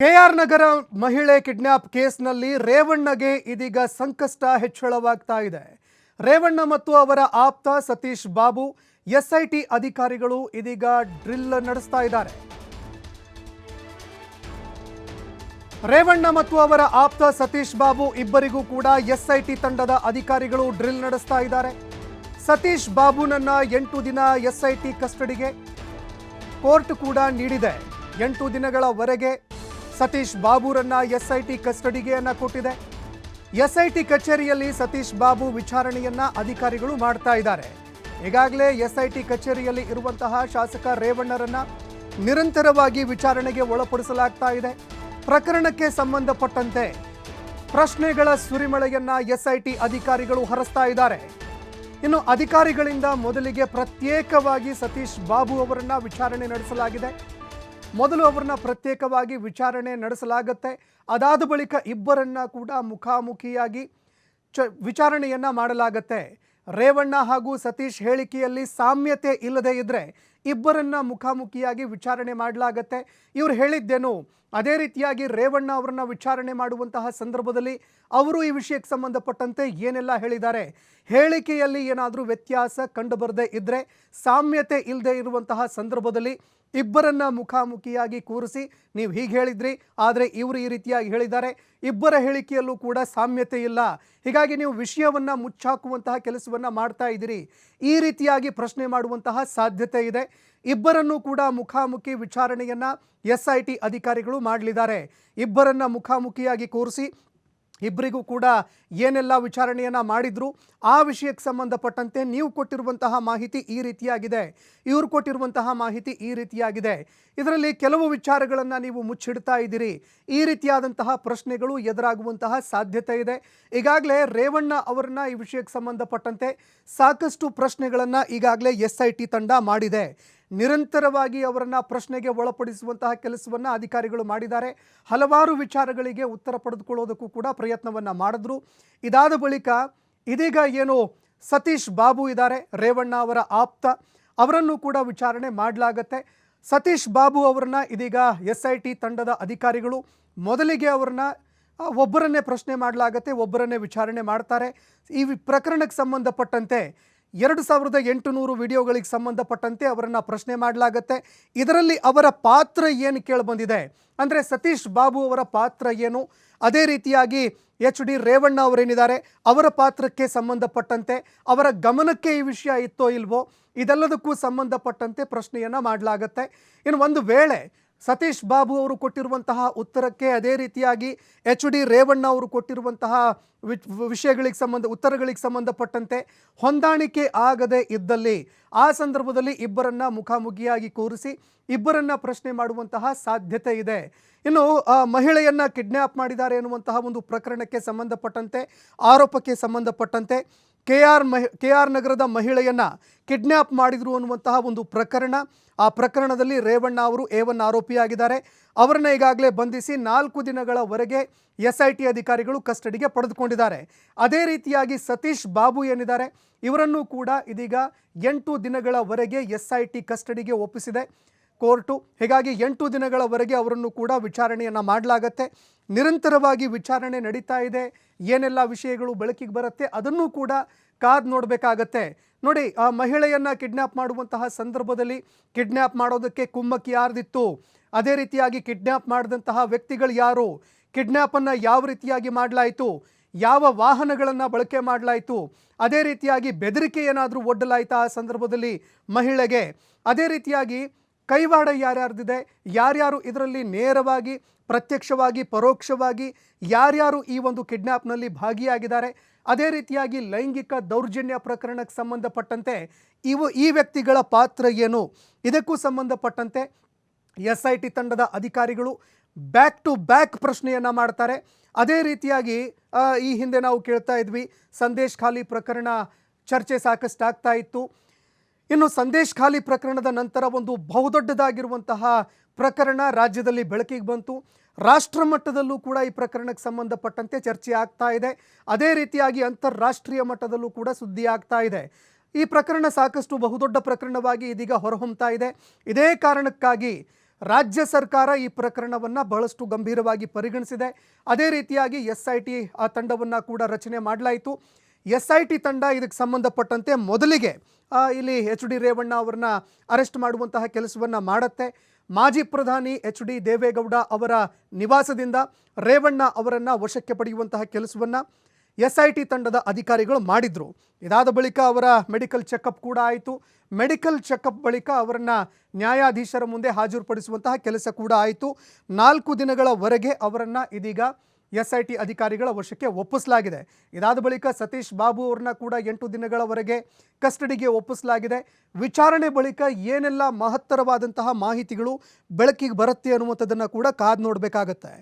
K R ನಗರ ಮಹಿಳೆ kidnap ಕೇಸ್ನಲ್ಲಿ ರೇವಣ್ಣಗೆ ಇದೀಗ ಸಂಕಷ್ಟ ಹೆಚ್ಚಳವಾಗ್ತಾ ಇದೆ. ರೇವಣ್ಣ ಮತ್ತು ಅವರ ಆಪ್ತ ಸತೀಶ್ ಬಾಬು, ಎಸ್ಐಟಿ ಅಧಿಕಾರಿಗಳು ಇದೀಗ ಡ್ರಿಲ್ ನಡೆಸ್ತಾ ಇದ್ದಾರೆ. ರೇವಣ್ಣ ಮತ್ತು ಅವರ ಆಪ್ತ ಸತೀಶ್ ಬಾಬು ಇಬ್ಬರಿಗೂ ಕೂಡ ಎಸ್ಐಟಿ ತಂಡದ ಅಧಿಕಾರಿಗಳು ಡ್ರಿಲ್ ನಡೆಸ್ತಾ ಇದ್ದಾರೆ. ಸತೀಶ್ ಬಾಬುನನ್ನ ಎಂಟು ದಿನ ಎಸ್ಐಟಿ ಕಸ್ಟಡಿಗೆ. ಕೋರ್ಟ್ ಕೂಡ ನೀಡಿದೆ. ಎಂಟು ದಿನಗಳವರೆಗೆ ಸತೀಶ್ ಬಾಬುರನ್ನ ಎಸ್ಐಟಿ ಕಸ್ಟಡಿಗೆಯನ್ನ ಕೊಟ್ಟಿದೆ. ಎಸ್ಐಟಿ ಕಚೇರಿಯಲ್ಲಿ ಸತೀಶ್ ಬಾಬು ವಿಚಾರಣೆಯನ್ನ ಅಧಿಕಾರಿಗಳು ಮಾಡ್ತಾ ಇದ್ದಾರೆ. ಈಗಾಗಲೇ ಎಸ್ಐಟಿ ಕಚೇರಿಯಲ್ಲಿ ಇರುವಂತಹ ಶಾಸಕ ರೇವಣ್ಣರನ್ನ ನಿರಂತರವಾಗಿ ವಿಚಾರಣೆಗೆ ಒಳಪಡಿಸಲಾಗ್ತಾ ಇದೆ. ಪ್ರಕರಣಕ್ಕೆ ಸಂಬಂಧಪಟ್ಟಂತೆ ಪ್ರಶ್ನೆಗಳ ಸುರಿಮಳೆಯನ್ನ ಎಸ್ಐಟಿ ಅಧಿಕಾರಿಗಳು ಹರಸ್ತಾ ಇದ್ದಾರೆ. ಇನ್ನು ಅಧಿಕಾರಿಗಳಿಂದ ಮೊದಲಿಗೆ ಪ್ರತ್ಯೇಕವಾಗಿ ಸತೀಶ್ ಬಾಬು ಅವರನ್ನ ವಿಚಾರಣೆ ನಡೆಸಲಾಗಿದೆ. ಮೊದಲು ಅವರನ್ನ ಪ್ರತ್ಯೇಕವಾಗಿ ವಿಚಾರಣೆ ನಡೆಸಲಾಗುತ್ತೆ. ಅದಾದ ಬಳಿಕ ಇಬ್ಬರನ್ನ ಕೂಡ ಮುಖಾಮುಖಿಯಾಗಿ ಚ ವಿಚಾರಣೆಯನ್ನ ಮಾಡಲಾಗತ್ತೆ. ರೇವಣ್ಣ ಹಾಗೂ ಸತೀಶ್ ಹೇಳಿಕೆಯಲ್ಲಿ ಸಾಮ್ಯತೆ ಇಲ್ಲದೆ ಇದ್ದರೆ ಇಬ್ಬರನ್ನ ಮುಖಾಮುಖಿಯಾಗಿ ವಿಚಾರಣೆ ಮಾಡಲಾಗತ್ತೆ. ಇವ್ರು ಹೇಳಿದ್ದೇನು, ಅದೇ ರೀತಿಯಾಗಿ ರೇವಣ್ಣ ಅವರನ್ನ ವಿಚಾರಣೆ ಮಾಡುವಂತಹ ಸಂದರ್ಭದಲ್ಲಿ ಅವರು ಈ ವಿಷಯಕ್ಕೆ ಸಂಬಂಧಪಟ್ಟಂತೆ ಏನೆಲ್ಲ ಹೇಳಿದ್ದಾರೆ? ಹೇಳಿಕೆಯಲ್ಲಿ ಏನಾದರೂ ವ್ಯತ್ಯಾಸ ಕಂಡುಬರದೇ ಇದ್ದರೆ ಸಾಮ್ಯತೆ ಇಲ್ಲದೆ ಇರುವಂತಹ ಸಂದರ್ಭದಲ್ಲಿ ಇಬ್ಬರನ್ನ ಮುಖಾಮುಖಿಯಾಗಿ ಕೂರಿಸಿ ನೀವು ಹೀಗೆ ಹೇಳಿದ್ರಿ, ಆದರೆ ಇವರು ಈ ರೀತಿಯಾಗಿ ಹೇಳಿದ್ದಾರೆ. ಇಬ್ಬರ ಹೇಳಿಕೆಯಲ್ಲೂ ಕೂಡ ಸಾಮ್ಯತೆ ಇಲ್ಲ. ಹೀಗಾಗಿ ನೀವು ವಿಷಯವನ್ನು ಮುಚ್ಚಾಕುವಂತಹ ಕೆಲಸವನ್ನು ಮಾಡ್ತಾ ಇದ್ದೀರಿ. ಈ ರೀತಿಯಾಗಿ ಪ್ರಶ್ನೆ ಮಾಡುವಂತಹ ಸಾಧ್ಯತೆ ಇದೆ. ಇಬ್ಬರನ್ನು ಕೂಡ ಮುಖಾಮುಖಿ ವಿಚಾರಣೆಯನ್ನು ಎಸ್ ಐ ಟಿ ಅಧಿಕಾರಿಗಳು ಮಾಡಲಿದ್ದಾರೆ. ಇಬ್ಬರನ್ನ ಮುಖಾಮುಖಿಯಾಗಿ ಕೂರಿಸಿ ಇಬ್ಬರಿಗೂ ಕೂಡ ಏನೆಲ್ಲ ವಿಚಾರಣೆಯನ್ನು ಮಾಡಿದ್ರು, ಆ ವಿಷಯಕ್ಕೆ ಸಂಬಂಧಪಟ್ಟಂತೆ ನೀವು ಕೊಟ್ಟಿರುವಂತಹ ಮಾಹಿತಿ ಈ ರೀತಿಯಾಗಿದೆ. ಇವರು ಕೊಟ್ಟಿರುವಂತಹ ಮಾಹಿತಿ ಈ ರೀತಿಯಾಗಿದೆ. ಇದರಲ್ಲಿ ಕೆಲವು ವಿಚಾರಗಳನ್ನು ನೀವು ಮುಚ್ಚಿಡ್ತಾ ಇದ್ದೀರಿ. ಈ ರೀತಿಯಾದಂತಹ ಪ್ರಶ್ನೆಗಳು ಎದುರಾಗುವಂತಹ ಸಾಧ್ಯತೆ ಇದೆ. ಈಗಾಗಲೇ ರೇವಣ್ಣ ಅವರನ್ನ ಈ ವಿಷಯಕ್ಕೆ ಸಂಬಂಧಪಟ್ಟಂತೆ ಸಾಕಷ್ಟು ಪ್ರಶ್ನೆಗಳನ್ನು ಈಗಾಗಲೇ ಎಸ್ ಐ ಟಿ ತಂಡ ಮಾಡಿದೆ. ನಿರಂತರವಾಗಿ ಅವರನ್ನು ಪ್ರಶ್ನೆಗೆ ಒಳಪಡಿಸುವಂತಹ ಕೆಲಸವನ್ನು ಅಧಿಕಾರಿಗಳು ಮಾಡಿದ್ದಾರೆ. ಹಲವಾರು ವಿಚಾರಗಳಿಗೆ ಉತ್ತರ ಪಡೆದುಕೊಳ್ಳೋದಕ್ಕೂ ಕೂಡ ಪ್ರಯತ್ನವನ್ನು ಮಾಡಿದ್ರು. ಇದಾದ ಬಳಿಕ ಇದೀಗ ಏನು ಸತೀಶ್ ಬಾಬು ಇದ್ದಾರೆ, ರೇವಣ್ಣ ಅವರ ಆಪ್ತ, ಅವರನ್ನು ಕೂಡ ವಿಚಾರಣೆ ಮಾಡಲಾಗತ್ತೆ. ಸತೀಶ್ ಬಾಬು ಅವರನ್ನ ಇದೀಗ ಎಸ್ ಐ ಟಿ ತಂಡದ ಅಧಿಕಾರಿಗಳು ಮೊದಲಿಗೆ ಅವರನ್ನ ಒಬ್ಬರನ್ನೇ ಪ್ರಶ್ನೆ ಮಾಡಲಾಗತ್ತೆ, ಒಬ್ಬರನ್ನೇ ವಿಚಾರಣೆ ಮಾಡ್ತಾರೆ. ಈ ಪ್ರಕರಣಕ್ಕೆ ಸಂಬಂಧಪಟ್ಟಂತೆ ಎರಡು ಸಾವಿರದ ಎಂಟುನೂರು ವಿಡಿಯೋಗಳಿಗೆ ಸಂಬಂಧಪಟ್ಟಂತೆ ಅವರನ್ನು ಪ್ರಶ್ನೆ ಮಾಡಲಾಗತ್ತೆ. ಇದರಲ್ಲಿ ಅವರ ಪಾತ್ರ ಏನು ಕೇಳಿಬಂದಿದೆ? ಅಂದರೆ ಸತೀಶ್ ಬಾಬು ಅವರ ಪಾತ್ರ ಏನು? ಅದೇ ರೀತಿಯಾಗಿ ಎಚ್ ಡಿ ರೇವಣ್ಣ ಅವರೇನಿದ್ದಾರೆ? ಅವರ ಪಾತ್ರಕ್ಕೆ ಸಂಬಂಧಪಟ್ಟಂತೆ, ಅವರ ಗಮನಕ್ಕೆ ಈ ವಿಷಯ ಇತ್ತೋ ಇಲ್ವೋ, ಇದೆಲ್ಲದಕ್ಕೂ ಸಂಬಂಧಪಟ್ಟಂತೆ ಪ್ರಶ್ನೆಯನ್ನು ಮಾಡಲಾಗತ್ತೆ. ಇನ್ನು ಒಂದು ವೇಳೆ ಸತೀಶ್ ಬಾಬು ಅವರು ಕೊಟ್ಟಿರುವಂತಹ ಉತ್ತರಕ್ಕೆ ಅದೇ ರೀತಿಯಾಗಿ ಎಚ್ ಡಿ ರೇವಣ್ಣ ಅವರು ಕೊಟ್ಟಿರುವಂತಹ ವಿಷಯಗಳಿಗೆ ಸಂಬಂಧ, ಉತ್ತರಗಳಿಗೆ ಸಂಬಂಧಪಟ್ಟಂತೆ ಹೊಂದಾಣಿಕೆ ಆಗದೆ ಇದ್ದಲ್ಲಿ ಆ ಸಂದರ್ಭದಲ್ಲಿ ಇಬ್ಬರನ್ನ ಮುಖಾಮುಖಿಯಾಗಿ ಕೂರಿಸಿ ಇಬ್ಬರನ್ನ ಪ್ರಶ್ನೆ ಮಾಡುವಂತಹ ಸಾಧ್ಯತೆ ಇದೆ. ಇನ್ನು ಮಹಿಳೆಯನ್ನ ಕಿಡ್ನ್ಯಾಪ್ ಮಾಡಿದ್ದಾರೆ ಎನ್ನುವಂತಹ ಒಂದು ಪ್ರಕರಣಕ್ಕೆ ಸಂಬಂಧಪಟ್ಟಂತೆ, ಆರೋಪಕ್ಕೆ ಸಂಬಂಧಪಟ್ಟಂತೆ ಕೆ ಆರ್ ಮಹಿ ಕೆ ಆರ್ ನಗರದ ಮಹಿಳೆಯನ್ನು ಕಿಡ್ನ್ಯಾಪ್ ಮಾಡಿದರು ಅನ್ನುವಂತಹ ಒಂದು ಪ್ರಕರಣ. ಆ ಪ್ರಕರಣದಲ್ಲಿ ರೇವಣ್ಣ ಅವರು ಒನ್ ಆರೋಪಿಯಾಗಿದ್ದಾರೆ. ಅವರನ್ನು ಈಗಾಗಲೇ ಬಂಧಿಸಿ ನಾಲ್ಕು ದಿನಗಳವರೆಗೆ ಎಸ್ ಐ ಟಿ ಅಧಿಕಾರಿಗಳು ಕಸ್ಟಡಿಗೆ ಪಡೆದುಕೊಂಡಿದ್ದಾರೆ. ಅದೇ ರೀತಿಯಾಗಿ ಸತೀಶ್ ಬಾಬು ಏನಿದ್ದಾರೆ, ಇವರನ್ನು ಕೂಡ ಇದೀಗ ಎಂಟು ದಿನಗಳವರೆಗೆ ಎಸ್ ಐ ಟಿ ಕಸ್ಟಡಿಗೆ ಒಪ್ಪಿಸಿದೆ. ಕೋರ್ಟು. ಹೀಗಾಗಿ ಎಂಟು ದಿನಗಳವರೆಗೆ ಅವರನ್ನು ಕೂಡ ವಿಚಾರಣೆಯನ್ನು ಮಾಡಲಾಗತ್ತೆ. ನಿರಂತರವಾಗಿ ವಿಚಾರಣೆ ನಡೀತಾ ಇದೆ. ಏನೆಲ್ಲ ವಿಷಯಗಳು ಬೆಳಕಿಗೆ ಬರುತ್ತೆ ಅದನ್ನು ಕೂಡ ಕಾದ್ ನೋಡಬೇಕಾಗತ್ತೆ. ನೋಡಿ, ಆ ಮಹಿಳೆಯನ್ನು ಕಿಡ್ನ್ಯಾಪ್ ಮಾಡುವಂತಹ ಸಂದರ್ಭದಲ್ಲಿ ಕಿಡ್ನ್ಯಾಪ್ ಮಾಡೋದಕ್ಕೆ ಕುಮ್ಮಕ್ಕಿ ಯಾರ್ದಿತ್ತು? ಅದೇ ರೀತಿಯಾಗಿ ಕಿಡ್ನ್ಯಾಪ್ ಮಾಡಿದಂತಹ ವ್ಯಕ್ತಿಗಳು ಯಾರು? ಕಿಡ್ನ್ಯಾಪನ್ನು ಯಾವ ರೀತಿಯಾಗಿ ಮಾಡಲಾಯಿತು? ಯಾವ ವಾಹನಗಳನ್ನು ಬಳಕೆ ಮಾಡಲಾಯಿತು? ಅದೇ ರೀತಿಯಾಗಿ ಬೆದರಿಕೆ ಏನಾದರೂ ಒಡ್ಡಲಾಯಿತು ಆ ಸಂದರ್ಭದಲ್ಲಿ ಮಹಿಳೆಗೆ? ಅದೇ ರೀತಿಯಾಗಿ ಕೈವಾಡ ಯಾರ್ಯಾರ್ದಿದೆ, ಯಾರ್ಯಾರು ಇದರಲ್ಲಿ ನೇರವಾಗಿ, ಪ್ರತ್ಯಕ್ಷವಾಗಿ, ಪರೋಕ್ಷವಾಗಿ, ಯಾರ್ಯಾರು ಈ ಒಂದು ಕಿಡ್ನ್ಯಾಪ್ನಲ್ಲಿ ಭಾಗಿಯಾಗಿದ್ದಾರೆ, ಅದೇ ರೀತಿಯಾಗಿ ಲೈಂಗಿಕ ದೌರ್ಜನ್ಯ ಪ್ರಕರಣಕ್ಕೆ ಸಂಬಂಧಪಟ್ಟಂತೆ ಇವು ಈ ವ್ಯಕ್ತಿಗಳ ಪಾತ್ರ ಏನು? ಇದಕ್ಕೂ ಸಂಬಂಧಪಟ್ಟಂತೆ ಎಸ್ ಐ ಟಿ ತಂಡದ ಅಧಿಕಾರಿಗಳು ಬ್ಯಾಕ್ ಟು ಬ್ಯಾಕ್ ಪ್ರಶ್ನೆಯನ್ನು ಮಾಡ್ತಾರೆ. ಅದೇ ರೀತಿಯಾಗಿ ಈ ಹಿಂದೆ ನಾವು ಕೇಳ್ತಾ ಇದ್ವಿ, ಸಂದೇಶ್ ಖಾಲಿ ಪ್ರಕರಣ ಚರ್ಚೆ ಸಾಕಷ್ಟಾಗ್ತಾ ಇತ್ತು. ಇನ್ನು ಸಂದೇಶ್ ಖಾಲಿ ಪ್ರಕರಣದ ನಂತರ ಒಂದು ಬಹುದೊಡ್ಡದಾಗಿರುವಂತಹ ಪ್ರಕರಣ ರಾಜ್ಯದಲ್ಲಿ ಬೆಳಕಿಗೆ ಬಂತು. ರಾಷ್ಟ್ರ ಮಟ್ಟದಲ್ಲೂ ಕೂಡ ಈ ಪ್ರಕರಣಕ್ಕೆ ಸಂಬಂಧಪಟ್ಟಂತೆ ಚರ್ಚೆ ಆಗ್ತಾ ಇದೆ. ಅದೇ ರೀತಿಯಾಗಿ ಅಂತಾರಾಷ್ಟ್ರೀಯ ಮಟ್ಟದಲ್ಲೂ ಕೂಡ ಸುದ್ದಿ ಆಗ್ತಾ ಇದೆ. ಈ ಪ್ರಕರಣ ಸಾಕಷ್ಟು ಬಹುದೊಡ್ಡ ಪ್ರಕರಣವಾಗಿ ಇದೀಗ ಹೊರಹೊಮ್ತಾ ಇದೆ. ಇದೇ ಕಾರಣಕ್ಕಾಗಿ ರಾಜ್ಯ ಸರ್ಕಾರ ಈ ಪ್ರಕರಣವನ್ನು ಬಹಳಷ್ಟು ಗಂಭೀರವಾಗಿ ಪರಿಗಣಿಸಿದೆ. ಅದೇ ರೀತಿಯಾಗಿ ಎಸ್ ಐ ಟಿ ಆ ತಂಡವನ್ನು ಕೂಡ ರಚನೆ ಮಾಡಲಾಯಿತು. ಎಸ್ ಐ ಟಿ ತಂಡ ಇದಕ್ಕೆ ಸಂಬಂಧಪಟ್ಟಂತೆ ಮೊದಲಿಗೆ ಇಲ್ಲಿ ಎಚ್ ಡಿ ರೇವಣ್ಣ ಅವರನ್ನ ಅರೆಸ್ಟ್ ಮಾಡುವಂತಹ ಕೆಲಸವನ್ನು ಮಾಡುತ್ತೆ. ಮಾಜಿ ಪ್ರಧಾನಿ ಎಚ್ ಡಿ ದೇವೇಗೌಡ ಅವರ ನಿವಾಸದಿಂದ ರೇವಣ್ಣ ಅವರನ್ನು ವಶಕ್ಕೆ ಪಡೆಯುವಂತಹ ಕೆಲಸವನ್ನು ಎಸ್ ಐ ಟಿ ತಂಡದ ಅಧಿಕಾರಿಗಳು ಮಾಡಿದ್ರು. ಇದಾದ ಬಳಿಕ ಅವರ ಮೆಡಿಕಲ್ ಚೆಕಪ್ ಕೂಡ ಆಯಿತು. ಮೆಡಿಕಲ್ ಚೆಕಪ್ ಬಳಿಕ ಅವರನ್ನು ನ್ಯಾಯಾಧೀಶರ ಮುಂದೆ ಹಾಜರುಪಡಿಸುವಂತಹ ಕೆಲಸ ಕೂಡ ಆಯಿತು. ನಾಲ್ಕು ದಿನಗಳವರೆಗೆ ಅವರನ್ನು ಇದೀಗ ಎಸ್ ಐ ಟಿ ಅಧಿಕಾರಿಗಳ ವಶಕ್ಕೆ ಒಪ್ಪಿಸಲಾಗಿದೆ. ಇದಾದ ಬಳಿಕ ಸತೀಶ್ ಬಾಬು ಅವ್ರನ್ನ ಕೂಡ ಎಂಟು ದಿನಗಳವರೆಗೆ ಕಸ್ಟಡಿಗೆ ಒಪ್ಪಿಸಲಾಗಿದೆ. ವಿಚಾರಣೆ ಬಳಿಕ ಏನೆಲ್ಲ ಮಹತ್ತರವಾದಂತಹ ಮಾಹಿತಿಗಳು ಬೆಳಕಿಗೆ ಬರುತ್ತೆ ಅನ್ನುವಂಥದ್ದನ್ನು ಕೂಡ ಕಾದು ನೋಡಬೇಕಾಗತ್ತೆ.